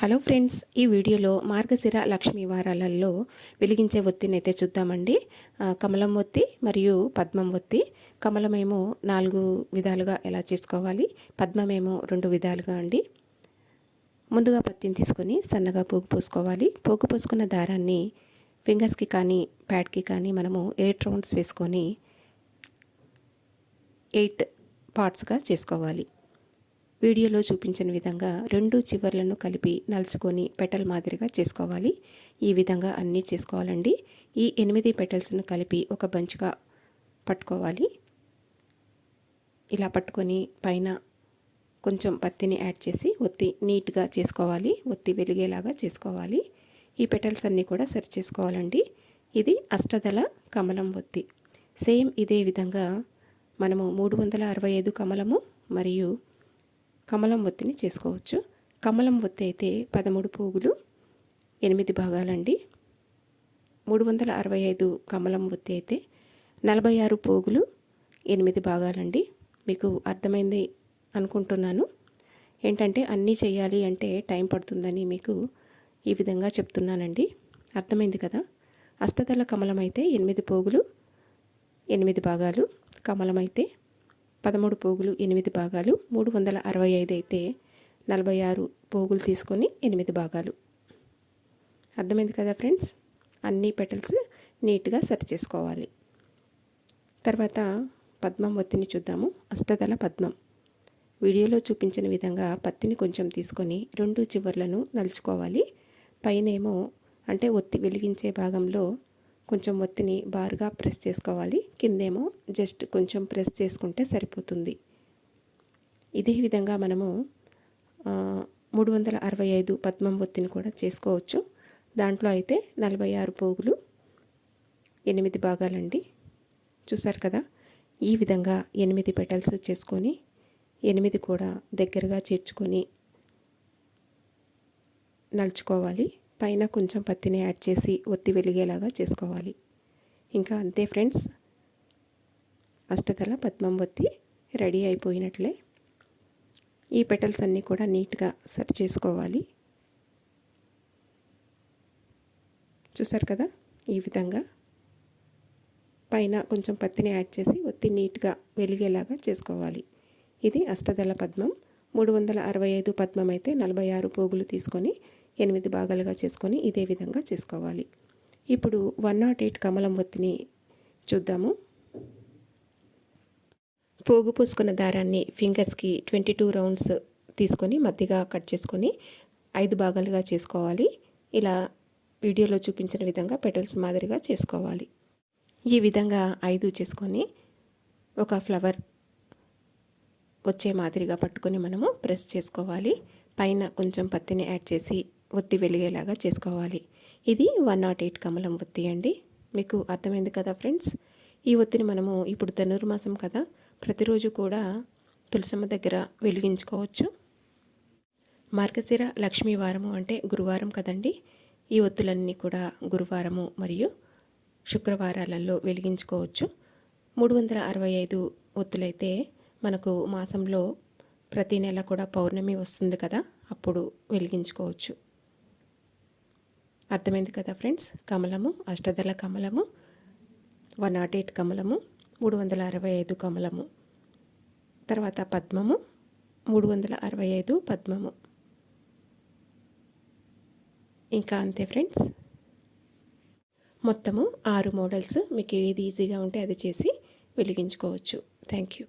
Hello friends ఈ వీడియోలో మార్గశిర లక్ష్మీ వారాలలో వెలిగించే ఒత్తిని అయితే చూద్దామండి కమలం ఒత్తి మరియు పద్మం ఒత్తి. కమలమేమో నాలుగు విధాలుగా ఎలా చేసుకోవాలి? పద్మమేమో రెండు విధాలుగా అండి. ముందుగా పత్తిని తీసుకొని సన్నగా పోగు పోసుకోవాలి. పోగు పోసుకున్న దారాన్ని ఫింగర్స్కి కానీ ప్యాడ్కి కానీ మనము ఎయిట్ రౌండ్స్ వేసుకొని ఎయిట్ పార్ట్స్గా చేసుకోవాలి. వీడియోలో చూపించిన విధంగా రెండు చివర్లను కలిపి నలుచుకొని పెటల్ మాదిరిగా చేసుకోవాలి. ఈ విధంగా అన్నీ చేసుకోవాలండి. ఈ ఎనిమిది పెటల్స్ను కలిపి ఒక బంచ్గా పట్టుకోవాలి. ఇలా పట్టుకొని పైన కొంచెం పత్తిని యాడ్ చేసి ఒత్తి నీట్గా చేసుకోవాలి. ఒత్తి వెలిగేలాగా చేసుకోవాలి. ఈ పెటల్స్ అన్నీ కూడా సరి చేసుకోవాలండి. ఇది అష్టదళ కమలం ఒత్తి. సేమ్ ఇదే విధంగా మనము మూడు వందల అరవై ఐదు కమలము మరియు కమలం ఒత్తిని చేసుకోవచ్చు. కమలం ఒత్తి అయితే పదమూడు పోగులు ఎనిమిది భాగాలండి. మూడు వందల అరవై ఐదు కమలం ఒత్తి అయితే నలభై ఆరు పోగులు ఎనిమిది భాగాలండి. మీకు అర్థమైంది అనుకుంటున్నాను. ఏంటంటే అన్నీ చేయాలి అంటే టైం పడుతుందని మీకు ఈ విధంగా చెప్తున్నానండి. అర్థమైంది కదా? అష్టదళ కమలం అయితే ఎనిమిది పోగులు ఎనిమిది భాగాలు. కమలం అయితే పదమూడు పోగులు ఎనిమిది భాగాలు మూడు వందల అరవై ఐదు అయితే నలభై ఆరు పోగులు తీసుకొని ఎనిమిది భాగాలు. అర్థమైంది కదా ఫ్రెండ్స్? అన్ని పెటల్స్ నీట్గా సరి చేసుకోవాలి. తర్వాత పద్మం ఒత్తిని చూద్దాము. అష్టదళ పద్మం. వీడియోలో చూపించిన విధంగా పత్తిని కొంచెం తీసుకొని రెండు చివర్లను నలుచుకోవాలి. పైనేమో అంటే ఒత్తి వెలిగించే భాగంలో కొంచెం ఒత్తిని బారుగా ప్రెస్ చేసుకోవాలి. కిందేమో జస్ట్ కొంచెం ప్రెస్ చేసుకుంటే సరిపోతుంది. ఇదే విధంగా మనము మూడు వందల అరవై ఐదు పద్మం ఒత్తిని కూడా చేసుకోవచ్చు. దాంట్లో అయితే నలభై ఆరు పోగులు ఎనిమిది భాగాలండి. చూసారు కదా? ఈ విధంగా ఎనిమిది పెటల్స్ చేసుకొని ఎనిమిది కూడా దగ్గరగా చేర్చుకొని నలుచుకోవాలి. పైన కొంచెం పత్తిని యాడ్ చేసి ఒత్తి వెలిగేలాగా చేసుకోవాలి. ఇంకా అంతే ఫ్రెండ్స్. అష్టదళ పద్మం ఒత్తి రెడీ అయిపోయినట్లే. ఈ పెటల్స్ అన్నీ కూడా నీట్గా సెట్ చేసుకోవాలి. చూసారు కదా? ఈ విధంగా పైన కొంచెం పత్తిని యాడ్ చేసి ఒత్తి నీట్గా వెలిగేలాగా చేసుకోవాలి. ఇది అష్టదళ పద్మం. మూడు వందల అరవై ఐదు పద్మం అయితే నలభై ఆరు పోగులు తీసుకొని ఎనిమిది భాగాలుగా చేసుకొని ఇదే విధంగా చేసుకోవాలి. ఇప్పుడు వన్ నాట్ ఎయిట్ కమలం ఒత్తిని చూద్దాము. పోగు పూసుకున్న దారాన్ని ఫింగర్స్కి ట్వంటీ టూ రౌండ్స్ తీసుకొని మధ్యగా కట్ చేసుకొని ఐదు భాగాలుగా చేసుకోవాలి. ఇలా వీడియోలో చూపించిన విధంగా పెటల్స్ మాదిరిగా చేసుకోవాలి. ఈ విధంగా ఐదు చేసుకొని ఒక ఫ్లవర్ వచ్చే మాదిరిగా పట్టుకొని మనము ప్రెస్ చేసుకోవాలి. పైన కొంచెం పత్తిని యాడ్ చేసి ఒత్తి వెలిగేలాగా చేసుకోవాలి. ఇది వన్ నాట్ ఎయిట్ కమలం ఒత్తి అండి. మీకు అర్థమైంది కదా ఫ్రెండ్స్? ఈ ఒత్తిని మనము ఇప్పుడు ధనుర్మాసం కదా ప్రతిరోజు కూడా తులసమ్మ దగ్గర వెలిగించుకోవచ్చు. మార్గశిర లక్ష్మీ వారము అంటే గురువారం కదండి. ఈ ఒత్తులన్నీ కూడా గురువారము మరియు శుక్రవారాలలో వెలిగించుకోవచ్చు. మూడు వందల అరవై ఐదు ఒత్తులైతే మనకు మాసంలో ప్రతి నెల కూడా పౌర్ణమి వస్తుంది కదా అప్పుడు వెలిగించుకోవచ్చు. అర్థమైంది కదా ఫ్రెండ్స్? కమలము అష్టదళ కమలము వన్ నాట్ ఎయిట్ కమలము మూడు వందల అరవై ఐదు కమలము. తర్వాత పద్మము మూడు వందల అరవై ఐదు పద్మము. ఇంకా అంతే ఫ్రెండ్స్. మొత్తము ఆరు మోడల్స్. మీకు ఏది ఈజీగా ఉంటే అది చేసి వెలిగించుకోవచ్చు. Thank you.